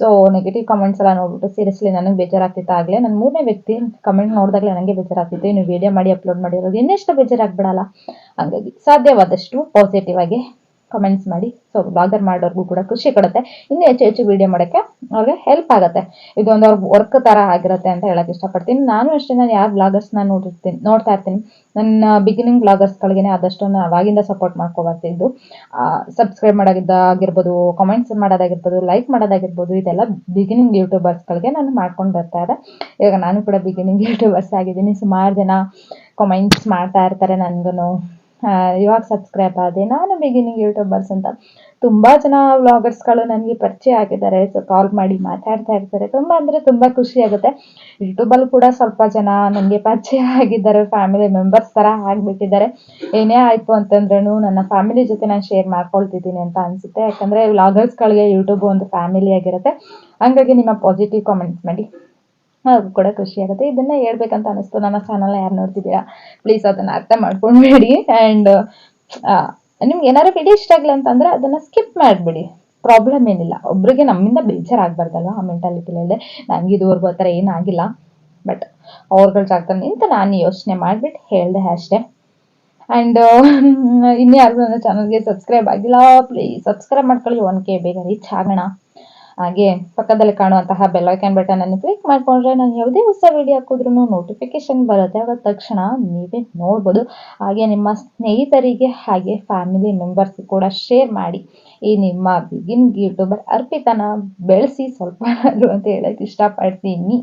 S1: ಸೊ ನೆಗೆಟಿವ್ ಕಾಮೆಂಟ್ಸ್ ಎಲ್ಲ ನೋಡ್ಬಿಟ್ಟು ಸೀರಿಯಸ್ಲಿ ನನಗೆ ಬೇಜಾರಾಗ್ತಿತ್ತು ಆಗಲೇ. ನನ್ನ ಮೂರನೇ ವ್ಯಕ್ತಿ ಕಮೆಂಟ್ ನೋಡಿದಾಗಲೇ ನನಗೆ ಬೇಜಾರಾಗ್ತಿತ್ತು. ಇನ್ನು ವಿಡಿಯೋ ಮಾಡಿ ಅಪ್ಲೋಡ್ ಮಾಡಿರೋದು ಇನ್ನೆಷ್ಟು ಬೇಜಾರಾಗ್ಬಿಡಲ್ಲ. ಹಂಗಾಗಿ ಸಾಧ್ಯವಾದಷ್ಟು ಪಾಸಿಟಿವ್ ಆಗಿ ಕಮೆಂಟ್ಸ್ ಮಾಡಿ. ಸೊ ಬ್ಲಾಗರ್ ಮಾಡೋರ್ಗೂ ಕೂಡ ಖುಷಿ ಕೊಡುತ್ತೆ. ಇನ್ನೂ ಹೆಚ್ಚು ಹೆಚ್ಚು ವಿಡಿಯೋ ಮಾಡೋಕ್ಕೆ ಅವ್ರಿಗೆ ಹೆಲ್ಪ್ ಆಗುತ್ತೆ. ಇದೊಂದು ಅವ್ರ ವರ್ಕ್ ಥರ ಆಗಿರುತ್ತೆ ಅಂತ ಹೇಳಕ್ಕೆ ಇಷ್ಟಪಡ್ತೀನಿ. ನಾನು ಅಷ್ಟೇ, ನಾನು ಯಾರು ಬ್ಲಾಗರ್ಸ್ನ ನೋಡಿರ್ತೀನಿ, ನೋಡ್ತಾ ಇರ್ತೀನಿ. ನನ್ನ ಬಿಗಿನಿಂಗ್ ಬ್ಲಾಗರ್ಸ್ಗಳಿಗೆ ಆದಷ್ಟು ನಾನು ಅವಾಗಿಂದ ಸಪೋರ್ಟ್ ಮಾಡ್ಕೊಬರ್ತಿದ್ದು ಸಬ್ಸ್ಕ್ರೈಬ್ ಮಾಡೋದಾಗಿರ್ಬೋದು ಕಮೆಂಟ್ಸ್ ಮಾಡೋದಾಗಿರ್ಬೋದು ಲೈಕ್ ಮಾಡೋದಾಗಿರ್ಬೋದು, ಇದೆಲ್ಲ ಬಿಗಿನಿಂಗ್ ಯೂಟ್ಯೂಬರ್ಸ್ಗಳಿಗೆ ನಾನು ಮಾಡ್ಕೊಂಡು ಬರ್ತಾ ಇದೆ ಇವಾಗ ನಾನು ಕೂಡ ಬಿಗಿನಿಂಗ್ ಯೂಟ್ಯೂಬರ್ಸ್ ಆಗಿದ್ದೀನಿ. ಸುಮಾರು ಜನ ಕಮೆಂಟ್ಸ್ ಮಾಡ್ತಾ ಇರ್ತಾರೆ ನನಗೂ ಇವಾಗ ಸಬ್ಸ್ಕ್ರೈಬ್ ಆದೆ. ನಾನು ಬಿಗಿನಿಂಗ್ ಯೂಟ್ಯೂಬರ್ಸ್ ಅಂತ. ತುಂಬ ಜನ ವ್ಲಾಗರ್ಸ್ಗಳು ನನಗೆ ಪರಿಚಯ ಆಗಿದ್ದಾರೆ. ಸೊ ಕಾಲ್ ಮಾಡಿ ಮಾತಾಡ್ತಾ ಇರ್ತಾರೆ. ತುಂಬ ಅಂದರೆ ತುಂಬ ಖುಷಿ ಆಗುತ್ತೆ. ಯೂಟ್ಯೂಬಲ್ಲಿ ಕೂಡ ಸ್ವಲ್ಪ ಜನ ನನಗೆ ಪರಿಚಯ ಆಗಿದ್ದಾರೆ. ಫ್ಯಾಮಿಲಿ ಮೆಂಬರ್ಸ್ ಥರ ಆಗಿಬಿಟ್ಟಿದ್ದಾರೆ. ಏನೇ ಆಯಿತು ಅಂತಂದ್ರೂ ನನ್ನ ಫ್ಯಾಮಿಲಿ ಜೊತೆ ನಾನು ಶೇರ್ ಮಾಡ್ಕೊಳ್ತಿದ್ದೀನಿ ಅಂತ ಅನಿಸುತ್ತೆ. ಯಾಕಂದರೆ ವ್ಲಾಗರ್ಸ್ಗಳಿಗೆ ಯೂಟ್ಯೂಬ್ ಒಂದು ಫ್ಯಾಮಿಲಿ ಆಗಿರುತ್ತೆ. ಹಂಗಾಗಿ ನಿಮ್ಮ ಪಾಸಿಟಿವ್ ಕಾಮೆಂಟ್ಸ್ ಮಾಡಿ. ಅವ್ರಿಗೂ ಕೂಡ ಖುಷಿ ಆಗುತ್ತೆ. ಇದನ್ನ ಹೇಳ್ಬೇಕಂತ ಅನಿಸ್ತು. ನನ್ನ ಚಾನಲ್ ಯಾರು ನೋಡ್ತಿದ್ದೀರಾ? ಪ್ಲೀಸ್ ಅದನ್ನ ಅರ್ಥ ಮಾಡ್ಕೊಂಡ್ಬೇಡಿ ಆ್ಯಂಡ್ ನಿಮ್ಗೆ ಏನಾದ್ರು ವಿಡಿಯೋ ಇಷ್ಟ ಆಗಿಲ್ಲ ಅಂತಂದ್ರೆ ಅದನ್ನ ಸ್ಕಿಪ್ ಮಾಡಿಬಿಡಿ. ಪ್ರಾಬ್ಲಮ್ ಏನಿಲ್ಲ. ಒಬ್ರಿಗೆ ನಮ್ಮಿಂದ ಬೇಜಾರಾಗಬಾರ್ದಲ್ವ? ಆ ಮೆಂಟಾಲಿಟಿಲಲ್ಲೇ ನನಗೆ ಇದುವರೆಗೂ ಆ ಥರ ಏನಾಗಿಲ್ಲ ಬಟ್ ಅವ್ರಗಳ ಜಾಗದಲ್ಲಿ ನಿಂತ ನಾನು ಯೋಚನೆ ಮಾಡಿಬಿಟ್ಟು ಹೇಳಿದೆ ಅಷ್ಟೇ. ಆ್ಯಂಡ್ ಇನ್ಯಾರು ನನ್ನ ಚಾನಲ್ಗೆ ಸಬ್ಸ್ಕ್ರೈಬ್ ಆಗಿಲ್ಲ ಪ್ಲೀಸ್ ಸಬ್ಸ್ಕ್ರೈಬ್ ಮಾಡ್ಕೊಳ್ಳಿ. ಒನ್ ಕೆ ಬೇಗ ರೀಚ್ ಆಗೋಣ. ಹಾಗೆ ಪಕ್ಕದಲ್ಲಿ ಕಾಣುವಂತಹ ಬೆಲ್ ಐಕಾನ್ ಬಟನ್ ಅನ್ನು ಕ್ಲಿಕ್ ಮಾಡ್ಕೊಂಡ್ರೆ ನಾನು ಯಾವುದೇ ಹೊಸ ವಿಡಿಯೋ ಹಾಕಿದ್ರು ನೋಟಿಫಿಕೇಶನ್ ಬರುತ್ತೆ ಆಗ ತಕ್ಷಣ ನೀವೇ ನೋಡ್ಬೋದು. ಹಾಗೆ ನಿಮ್ಮ ಸ್ನೇಹಿತರಿಗೆ ಹಾಗೆ ಫ್ಯಾಮಿಲಿ ಮೆಂಬರ್ಸ್ ಕೂಡ ಶೇರ್ ಮಾಡಿ. ಈ ನಿಮ್ಮ ಬಿಗಿನ್ ಯೂಟ್ಯೂಬರ್ ಅರ್ಪಿತನ ಬೆಳೆಸಿ ಸ್ವಲ್ಪ ಅಂತ ಹೇಳಕ್ಕೆ ಇಷ್ಟಪಡ್ತೀನಿ.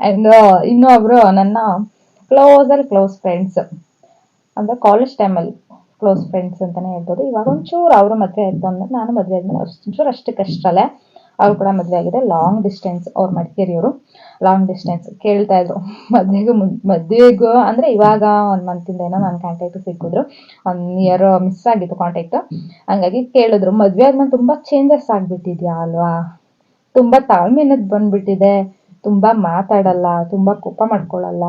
S1: ಆ್ಯಂಡ್ ಇನ್ನೊಬ್ರು ನನ್ನ ಕ್ಲೋಸಲ್ಲಿ ಕ್ಲೋಸ್ ಫ್ರೆಂಡ್ಸ್ ಅಂದರೆ ಕಾಲೇಜ್ ಟೈಮಲ್ಲಿ ಕ್ಲೋಸ್ ಫ್ರೆಂಡ್ಸ್ ಅಂತಲೇ ಹೇಳ್ಬೋದು. ಇವಾಗ ಒಂಚೂರು ಅವರು ಮದುವೆ ಆಯ್ತು ಅಂದ್ರೆ ನಾನು ಮದುವೆ ಆದ್ಮೇಲೆ ಒಂಚೂರು ಅಷ್ಟಕ್ಕಷ್ಟಲ್ಲೇ ಅವ್ರು ಕೂಡ ಮದುವೆ ಆಗಿದೆ. ಲಾಂಗ್ ಡಿಸ್ಟೆನ್ಸ್ ಅವ್ರ ಮಡಿಕೇರಿಯವರು ಲಾಂಗ್ ಡಿಸ್ಟೆನ್ಸ್ ಕೇಳ್ತಾ ಇದ್ರು. ಮದುವೆಗೂ ಮದ್ವೆಗೂ ಅಂದ್ರೆ ಇವಾಗ ಒಂದು ಮಂತಿಂದ ಏನೋ ನನ್ನ ಕಾಂಟ್ಯಾಕ್ಟ್ ಸಿಕ್ಕಿದ್ರು. ಒನ್ ಇಯರ್ ಮಿಸ್ ಆಗಿತ್ತು ಕಾಂಟ್ಯಾಕ್ಟ್ ಹಂಗಾಗಿ ಕೇಳಿದ್ರು. ಮದುವೆ ಆದ್ಮೇಲೆ ತುಂಬಾ ಚೇಂಜಸ್ ಆಗಿಬಿಟ್ಟಿದ್ಯಾ ಅಲ್ವಾ? ತುಂಬಾ ತಾಳ್ಮೆ ಬಂದ್ಬಿಟ್ಟಿದೆ. ತುಂಬ ಮಾತಾಡಲ್ಲ, ತುಂಬಾ ಕೋಪ ಮಾಡ್ಕೊಳ್ಳಲ್ಲ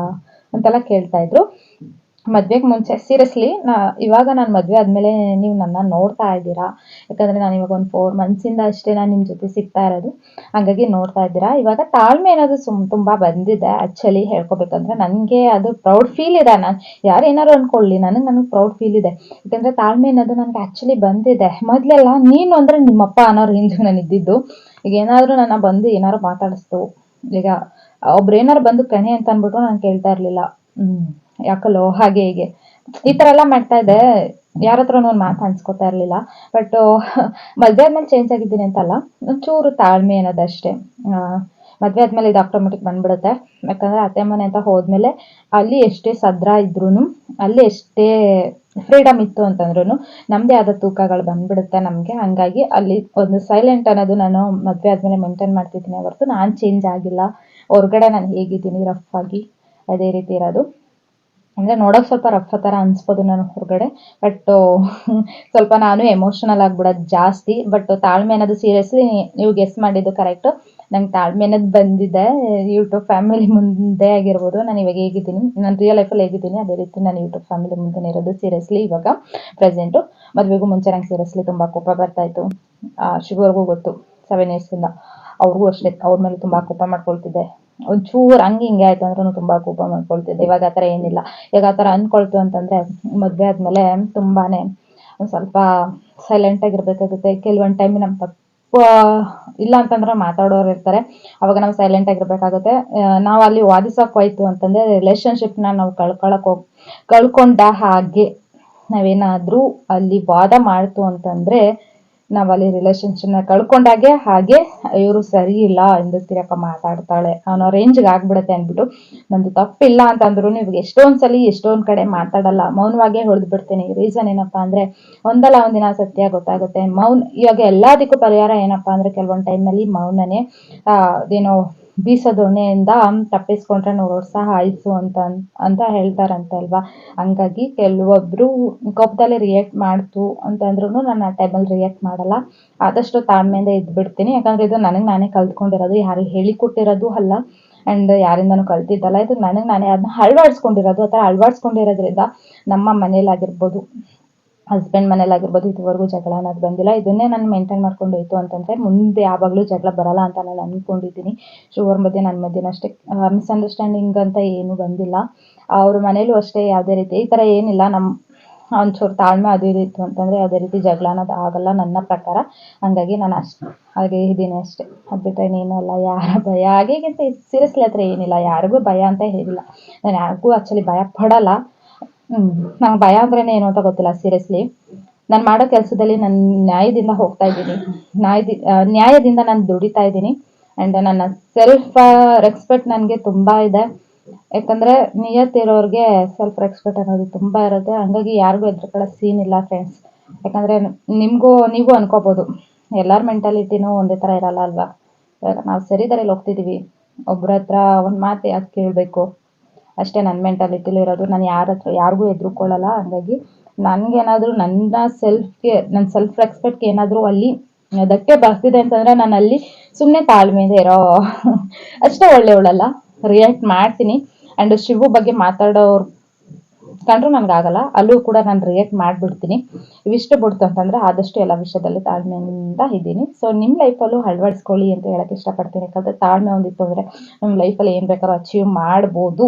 S1: ಅಂತೆಲ್ಲ ಕೇಳ್ತಾ ಇದ್ರು. ಮದ್ವೆಗೆ ಮುಂಚೆ ಸೀರಿಯಸ್ಲಿ ನಾ ಇವಾಗ ನಾನು ಮದುವೆ ಆದಮೇಲೆ ನೀವು ನನ್ನ ನೋಡ್ತಾ ಇದ್ದೀರಾ? ಯಾಕಂದರೆ ನಾನು ಇವಾಗ ಒಂದು ಫೋರ್ ಮಂತ್ಸಿಂದ ಅಷ್ಟೇ ನಾನು ನಿಮ್ಮ ಜೊತೆ ಸಿಗ್ತಾ ಇರೋದು. ಹಾಗಾಗಿ ನೋಡ್ತಾ ಇದ್ದೀರಾ? ಇವಾಗ ತಾಳ್ಮೆ ಅನ್ನೋದು ಸುಮ್ ತುಂಬ ಬಂದಿದೆ ಆ್ಯಕ್ಚುಲಿ ಹೇಳ್ಕೊಬೇಕಂದ್ರೆ. ನನಗೆ ಅದು ಪ್ರೌಡ್ ಫೀಲ್ ಇದೆ. ನಾನು ಯಾರು ಏನಾರು ಅಂದ್ಕೊಳ್ಳಿ ನನಗೆ ನನಗೆ ಪ್ರೌಡ್ ಫೀಲ್ ಇದೆ. ಯಾಕಂದ್ರೆ ತಾಳ್ಮೆ ಅನ್ನೋದು ನನಗೆ ಆ್ಯಕ್ಚುಲಿ ಬಂದಿದೆ. ಮೊದಲೆಲ್ಲ ನೀನು ಅಂದರೆ ನಿಮ್ಮಪ್ಪ ಅನ್ನೋ ಹಿಂದೆ ನಾನು ಇದ್ದಿದ್ದು. ಈಗ ಏನಾದರೂ ನನ್ನ ಬಂದು ಏನಾರು ಮಾತಾಡಿಸ್ತು. ಈಗ ಒಬ್ರು ಏನಾರು ಬಂದು ಕಣೆ ಅಂತ ಅಂದ್ಬಿಟ್ಟು ನಾನು ಕೇಳ್ತಾ ಇರಲಿಲ್ಲ. ಯಾಕಲ್ಲೋ, ಹಾಗೆ ಹೀಗೆ. ಈ ತರ ಎಲ್ಲ ಮಾಡ್ತಾ ಇದ್ದೆ. ಯಾರ ಹತ್ರನೂ ಒಂದು ಮಾತು ಅನ್ಸ್ಕೊತಾ ಇರಲಿಲ್ಲ. ಬಟ್ ಮದ್ವೆ ಆದ್ಮೇಲೆ ಚೇಂಜ್ ಆಗಿದ್ದೀನಿ ಅಂತಲ್ಲ, ಒಂಚೂರು ತಾಳ್ಮೆ ಅನ್ನೋದಷ್ಟೇ ಮದ್ವೆ ಆದ್ಮೇಲೆ ಇದು ಆಟೋಮೆಟಿಕ್ ಬಂದ್ಬಿಡುತ್ತೆ. ಯಾಕಂದ್ರೆ ಅತ್ತೆ ಮನೆ ಅಂತ ಹೋದ್ಮೇಲೆ ಅಲ್ಲಿ ಎಷ್ಟೇ ಸದ್ರ ಇದ್ರೂ ಅಲ್ಲಿ ಎಷ್ಟೇ ಫ್ರೀಡಮ್ ಇತ್ತು ಅಂತಂದ್ರೂ ನಮ್ದೇ ಆದ ತೂಕಗಳು ಬಂದ್ಬಿಡುತ್ತೆ ನಮಗೆ. ಹಂಗಾಗಿ ಅಲ್ಲಿ ಒಂದು ಸೈಲೆಂಟ್ ಅನ್ನೋದು ನಾನು ಮದ್ವೆ ಆದ್ಮೇಲೆ ಮೇಂಟೈನ್ ಮಾಡ್ತಿದ್ದೀನಿ ಹೊರತು ನಾನು ಚೇಂಜ್ ಆಗಿಲ್ಲ. ಹೊರಗಡೆ ನಾನು ಹೇಗಿದ್ದೀನಿ ರಫ್ ಆಗಿ ಅದೇ ರೀತಿ ಇರೋದು. ಅಂದರೆ ನೋಡೋಕೆ ಸ್ವಲ್ಪ ರಫ್ ಥರ ಅನ್ಸ್ಬೋದು ನಾನು ಹೊರಗಡೆ ಬಟ್ ಸ್ವಲ್ಪ ನಾನು ಎಮೋಷನಲ್ ಆಗಿಬಿಡೋದು ಜಾಸ್ತಿ ಬಟ್ ತಾಳ್ಮೆ ಅನ್ನೋದು ಸೀರಿಯಸ್ಲಿ ನೀವು ಗೆಸ್ ಮಾಡಿದ್ದು ಕರೆಕ್ಟು ನಂಗೆ ತಾಳ್ಮೆ ಅನ್ನೋದು ಬಂದಿದೆ ಯೂಟ್ಯೂಬ್ ಫ್ಯಾಮಿಲಿ ಮುಂದೆ ಆಗಿರ್ಬೋದು, ನಾನು ಇವಾಗ ಹೇಗಿದ್ದೀನಿ, ನಾನು ರಿಯಲ್ ಲೈಫಲ್ಲಿ ಹೇಗಿದ್ದೀನಿ, ಅದೇ ರೀತಿ ನಾನು ಯೂಟ್ಯೂಬ್ ಫ್ಯಾಮಿಲಿ ಮುಂದೆ ಇರೋದು ಸೀರಿಯಸ್ಲಿ ಇವಾಗ ಪ್ರೆಸೆಂಟು ಮದುವೆಗೂ ಮುಂಚೆ ನಂಗೆ ಸೀರಿಯಸ್ಲಿ ತುಂಬ ಕೋಪ ಬರ್ತಾಯಿತ್ತು ಶುಗರ್ಗೂ ಗೊತ್ತು ಸೆವೆನ್ ಇಯರ್ಸಿಂದ ಅವ್ರಿಗೂ ಅಷ್ಟೇ, ಅವ್ರ ಮೇಲೆ ತುಂಬ ಕೋಪ ಮಾಡ್ಕೊಳ್ತಿದ್ದೆ. ಒಂಚೂರು ಹಂಗೆ ಹಿಂಗೆ ಆಯ್ತು ಅಂದ್ರೂ ತುಂಬ ಕೋಪ ಮಾಡ್ಕೊಳ್ತಿದ್ದೆ. ಇವಾಗ ಆ ಥರ ಏನಿಲ್ಲ. ಇವಾಗ ಆ ಥರ ಅಂದ್ಕೊಳ್ತು ಅಂತಂದರೆ ಮದುವೆ ಆದಮೇಲೆ ತುಂಬಾ ಒಂದು ಸ್ವಲ್ಪ ಸೈಲೆಂಟಾಗಿರಬೇಕಾಗುತ್ತೆ ಕೆಲವೊಂದು ಟೈಮ್ ನಮ್ಮ ತಪ್ಪು, ಇಲ್ಲ ಅಂತಂದ್ರೆ ಮಾತಾಡೋರು ಇರ್ತಾರೆ. ಅವಾಗ ನಾವು ಸೈಲೆಂಟ್ ಆಗಿರ್ಬೇಕಾಗುತ್ತೆ ನಾವು ಅಲ್ಲಿ ವಾದಿಸೋಕ್ಕೋಯ್ತು ಅಂತಂದರೆ ರಿಲೇಷನ್ಶಿಪ್ನ ನಾವು ಕಳ್ಕೊಳಕ್ ಹೋಗಿ, ಕಳ್ಕೊಂಡ ಹಾಗೆ ನಾವೇನಾದರೂ ಅಲ್ಲಿ ವಾದ ಮಾಡ್ತು ಅಂತಂದರೆ ನಾವು ಅಲ್ಲಿ ರಿಲೇಶನ್ಶಿಪ್ನ ಕಳ್ಕೊಂಡಾಗೆ ಹಾಗೆ ಇವರು ಸರಿ ಇಲ್ಲ ತಿರಕ ಮಾತಾಡ್ತಾಳೆ. ಅನ್ನೋ ರೇಂಜ್ಗೆ ಆಗ್ಬಿಡುತ್ತೆ ಅಂದ್ಬಿಟ್ಟು, ನಂದು ತಪ್ಪಿಲ್ಲ ಅಂತಂದ್ರು, ನೀವು ಎಷ್ಟೊಂದು ಸಲ ಎಷ್ಟೊಂದು ಕಡೆ ಮಾತಾಡಲ್ಲ. ಮೌನವಾಗೇ ಹೊಡೆದು ಬಿಡ್ತೀನಿ. ರೀಸನ್ ಏನಪ್ಪಾ ಅಂದರೆ, ಒಂದಲ್ಲ ಒಂದಿನ ಸತ್ಯ ಗೊತ್ತಾಗುತ್ತೆ. ಮೌನ್, ಇವಾಗ ಎಲ್ಲದಕ್ಕೂ ಪರಿಹಾರ ಏನಪ್ಪಾ ಅಂದ್ರೆ, ಕೆಲವೊಂದು ಟೈಮಲ್ಲಿ ಮೌನನೇ ಅದೇನೋ ಬೀಸದೊಣ್ಣೆಯಿಂದ ತಪ್ಪಿಸ್ಕೊಂಡ್ರೆ ನೂರು ವರ್ಷ ಆಯಿತು ಅಂತ ಅಂತ ಹೇಳ್ತಾರಂತೆ ಅಲ್ವಾ? ಹಂಗಾಗಿ ಕೆಲವೊಬ್ರು ಕೋಪದಲ್ಲಿ ರಿಯಾಕ್ಟ್ ಮಾಡ್ತು ಅಂತಂದ್ರೂ ನಾನು ಆ ಟೈಮಲ್ಲಿ ರಿಯಾಕ್ಟ್ ಮಾಡಲ್ಲ. ಆದಷ್ಟು ತಾಳ್ಮೆಯಿಂದ ಇದ್ಬಿಡ್ತೀನಿ. ಯಾಕಂದರೆ ಇದು ನನಗೆ ನಾನೇ ಕಲ್ತ್ಕೊಂಡಿರೋದು. ಯಾರು ಹೇಳಿಕೊಟ್ಟಿರೋದು ಅಲ್ಲ. ಆ್ಯಂಡ್ ಯಾರಿಂದನೂ ಕಲ್ತಿದ್ದಲ್ಲ. ಇದು ನನಗೆ ನಾನೇ ಅದನ್ನ ಅಳವಡಿಸ್ಕೊಂಡಿರೋದು. ಆ ಥರ ಅಳವಡಿಸ್ಕೊಂಡಿರೋದ್ರಿಂದ ನಮ್ಮ ಮನೇಲಾಗಿರ್ಬೋದು ಹಸ್ಬೆಂಡ್ ಮನೇಲಾಗಿರ್ಬೋದು ಇದುವರೆಗೂ ಜಗಳ ಅನ್ನೋದು ಬಂದಿಲ್ಲ. ಇದನ್ನೇ ನಾನು ಮೇಂಟೈನ್ ಮಾಡ್ಕೊಂಡು ಹೋಯ್ತು ಅಂತಂದರೆ, ಮುಂದೆ ಯಾವಾಗಲೂ ಜಗಳ ಬರಲ್ಲ ಅಂತ ನಾನು ಅಂದ್ಕೊಂಡಿದ್ದೀನಿ ಶುವರ್ ಮಧ್ಯೆ ನನ್ನ ಮಧ್ಯೆ ಅಷ್ಟೇ. ಮಿಸ್ಅಂಡರ್ಸ್ಟ್ಯಾಂಡಿಂಗ್ ಅಂತ ಏನೂ ಬಂದಿಲ್ಲ. ಅವ್ರ ಮನೇಲೂ ಅಷ್ಟೇ ಯಾವುದೇ ರೀತಿ. ಈ ಥರ ಏನಿಲ್ಲ. ನಮ್ಮ ಒಂಚೂರು ತಾಳ್ಮೆ ಅದು ಇತ್ತು ಅಂತಂದರೆ, ಯಾವುದೇ ರೀತಿ ಜಗಳ ಅನ್ನೋದು ಆಗಲ್ಲ ನನ್ನ ಪ್ರಕಾರ. ಹಾಗಾಗಿ ನಾನು ಅಷ್ಟು ಹಾಗೆ ಇದ್ದೀನಿ ಅಷ್ಟೇ. ಅದು ಬಿಟ್ಟರೆ ಇನ್ನೇನು ಅಲ್ಲ. ಯಾರ ಭಯ? ಹಾಗೆ ಸೀರಿಯಸ್ಲಿ ಹತ್ರ ಏನಿಲ್ಲ. ಯಾರಿಗೂ ಭಯ ಅಂತ ಹೇಳಿಲ್ಲ ನಾನು ಯಾರಿಗೂ ಆ್ಯಕ್ಚುಲಿ ಭಯ ಪಡಲ್ಲ. ನಂಗೆ ಭಯ ಅಂದ್ರೇನೆ ಏನು ಅಂತ ಗೊತ್ತಿಲ್ಲ ಸೀರಿಯಸ್ಲಿ ನಾನು ಮಾಡೋ ಕೆಲಸದಲ್ಲಿ ನಾನು ನ್ಯಾಯದಿಂದ ಹೋಗ್ತಾ ಇದ್ದೀನಿ. ನ್ಯಾಯದಿ ನ್ಯಾಯದಿಂದ ನಾನು ದುಡಿತಾ ಇದ್ದೀನಿ. ಆ್ಯಂಡ್ ನನ್ನ ಸೆಲ್ಫ್ ರೆಸ್ಪೆಕ್ಟ್ ನನಗೆ ತುಂಬ ಇದೆ. ಯಾಕಂದರೆ ನಿಯತ್ತಿರೋರಿಗೆ ಸೆಲ್ಫ್ ರೆಸ್ಪೆಕ್ಟ್ ಅನ್ನೋದು ತುಂಬ ಇರುತ್ತೆ. ಹಂಗಾಗಿ ಯಾರಿಗೂ ಎದುರುಕೊಳ್ಳೋ ಸೀನ್ ಇಲ್ಲ ಫ್ರೆಂಡ್ಸ್ ಯಾಕಂದರೆ ನಿಮಗೂ, ನೀವು ಅನ್ಕೋಬೋದು. ಎಲ್ಲರ ಮೆಂಟಾಲಿಟಿನೂ ಒಂದೇ ಥರ ಇರಲ್ಲ ಅಲ್ವಾ? ನಾವು ಸರಿ ದಾರಿಲಿ ಹೋಗ್ತಿದ್ದೀವಿ ಒಬ್ರ ಹತ್ರ ಒಂದು ಮಾತು ಯಾಕೆ ಕೇಳಬೇಕು? ಅಷ್ಟೇ ನನ್ನ ಮೆಂಟಾಲಿಟಿಲಿ ಇರೋದು. ನಾನು ಯಾರ ಹತ್ರ ಯಾರಿಗೂ ಹೆದ್ರುಕೊಳ್ಳಲ್ಲ. ಹಾಗಾಗಿ ನನಗೇನಾದರೂ ನನ್ನ ಸೆಲ್ಫ್ಗೆ ನನ್ನ ಸೆಲ್ಫ್ ರೆಸ್ಪೆಕ್ಟ್ಗೆ ಏನಾದರೂ ಅಲ್ಲಿ ಧಕ್ಕೆ ಬರ್ತಿದೆ ಅಂತಂದ್ರೆ ನಾನು ಅಲ್ಲಿ ಸುಮ್ಮನೆ ತಾಳ್ಮೆಯಿಂದ ಇರೋ ಅಷ್ಟೇ ಒಳ್ಳೆಯವಳಲ್ಲ. ರಿಯಾಕ್ಟ್ ಮಾಡ್ತೀನಿ. ಆ್ಯಂಡ್ ಶಿವು ಬಗ್ಗೆ ಮಾತಾಡೋರು ಕಂಡ್ರೂ ನನಗಾಗಲ್ಲ. ಅಲ್ಲೂ ಕೂಡ ನಾನು ರಿಯಾಕ್ಟ್ ಮಾಡಿಬಿಡ್ತೀನಿ. ಇವಿಷ್ಟು ಬಿಡ್ತು ಅಂತಂದ್ರೆ ಆದಷ್ಟು ಎಲ್ಲ ವಿಷಯದಲ್ಲಿ ತಾಳ್ಮೆಯಿಂದ ಇದ್ದೀನಿ. ಸೊ ನಿಮ್ಮ ಲೈಫಲ್ಲೂ ಅಳವಡಿಸ್ಕೊಳ್ಳಿ ಅಂತ ಹೇಳಕ್ಕೆ ಇಷ್ಟಪಡ್ತೀನಿ. ಯಾಕಂದರೆ ತಾಳ್ಮೆ ಒಂದಿತ್ತು ಅಂದರೆ ನಿಮ್ಮ ಲೈಫಲ್ಲಿ ಏನು ಬೇಕಾದ್ರೂ ಅಚೀವ್ ಮಾಡ್ಬೋದು.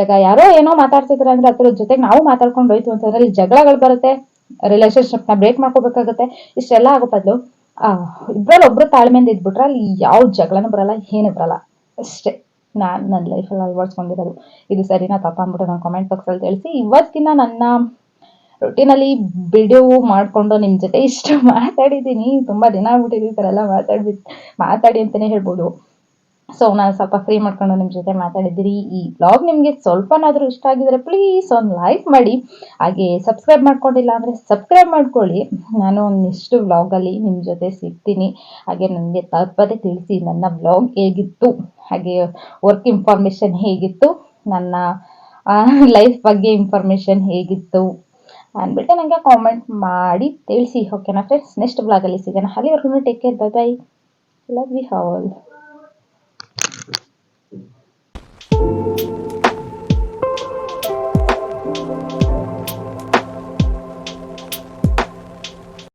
S1: ಈಗ ಯಾರೋ ಏನೋ ಮಾತಾಡ್ತಿದ್ರೆ ಅಂದ್ರೆ ಅದ್ರ ಜೊತೆಗೆ ನಾವು ಮಾತಾಡ್ಕೊಂಡು ಹೋಯ್ತು ಅಂತಂದ್ರೆ ಇಲ್ಲಿ ಜಗಳಗಳು ಬರುತ್ತೆ ರಿಲೇಶನ್ಶಿಪ್ನ ಬ್ರೇಕ್ ಮಾಡ್ಕೋಬೇಕಾಗುತ್ತೆ, ಇಷ್ಟೆಲ್ಲ ಆಗೋ ಬದಲು ಇಬ್ಬರಲ್ಲಿ ಒಬ್ರು ತಾಳ್ಮೆಯಿಂದ ಇದ್ಬಿಟ್ರೆ ಅಲ್ಲಿ ಯಾವ ಜಗಳನೂ ಬರಲ್ಲ, ಏನು ಬರಲ್ಲ. ಅಷ್ಟೇ, ನಾನು ನನ್ನ ಲೈಫಲ್ಲಿ ಅಳವಡಿಸ್ಕೊಂಡಿರೋದು. ಇದು ಸರಿನಾ ತಪ್ಪ ಅಂದ್ಬಿಟ್ಟು ನಾನು ಕಾಮೆಂಟ್ ಬಾಕ್ಸಲ್ಲಿ ತಿಳಿಸಿ, ಇವತ್ತಿನ ನನ್ನ ರೊಟೀನಲ್ಲಿ ಬಿಡುವು ಮಾಡಿಕೊಂಡು ನಿಮ್ಮ ಜೊತೆ ಇಷ್ಟು ಮಾತಾಡಿದ್ದೀನಿ. ತುಂಬ ದಿನ ಆಗ್ಬಿಟ್ಟಿದೆ ಈ ಥರ ಎಲ್ಲ ಮಾತಾಡ್ಬಿಟ್ಟು ಮಾತಾಡಿ ಅಂತಲೇ ಹೇಳ್ಬೋದು. ಸೊ ನಾನು ಸ್ವಲ್ಪ ಫ್ರೀ ಮಾಡ್ಕೊಂಡು ನಿಮ್ಮ ಜೊತೆ ಮಾತಾಡಿದ್ದೀರಿ ಈ ಬ್ಲಾಗ್ ನಿಮಗೆ ಸ್ವಲ್ಪನಾದರೂ ಇಷ್ಟ ಆಗಿದ್ರೆ ಪ್ಲೀಸ್ ಒಂದು ಲೈಕ್ ಮಾಡಿ. ಹಾಗೆ ಸಬ್ಸ್ಕ್ರೈಬ್ ಮಾಡ್ಕೊಂಡಿಲ್ಲ ಅಂದರೆ ಸಬ್ಸ್ಕ್ರೈಬ್ ಮಾಡ್ಕೊಳ್ಳಿ. ನಾನು ಒಂದಿಷ್ಟು ವ್ಲಾಗಲ್ಲಿ ನಿಮ್ಮ ಜೊತೆ ಸಿಗ್ತೀನಿ. ಹಾಗೆ ನನಗೆ ತಪ್ಪದೇ ತಿಳಿಸಿ ನನ್ನ ಬ್ಲಾಗ್ ಹೇಗಿತ್ತು. ಹಾಗೆ ವರ್ಕ್ ಇನ್ಫಾರ್ಮೇಷನ್ ಹೇಗಿತ್ತು. ನನ್ನ ಲೈಫ್ ಬಗ್ಗೆ ಇನ್ಫಾರ್ಮೇಷನ್ ಹೇಗಿತ್ತು ಅಂದ್ಬಿಟ್ಟು ನನಗೆ ಕಾಮೆಂಟ್ ಮಾಡಿ ತಿಳಿಸಿ. ಓಕೆನಾ ಫ್ರೆಂಡ್ಸ್ ನೆಕ್ಸ್ಟ್ ಬ್ಲಾಗಲ್ಲಿ ಸಿಗೋಣ. ಅಲ್ಲಿವರೆಗೂ take care bye bye love you all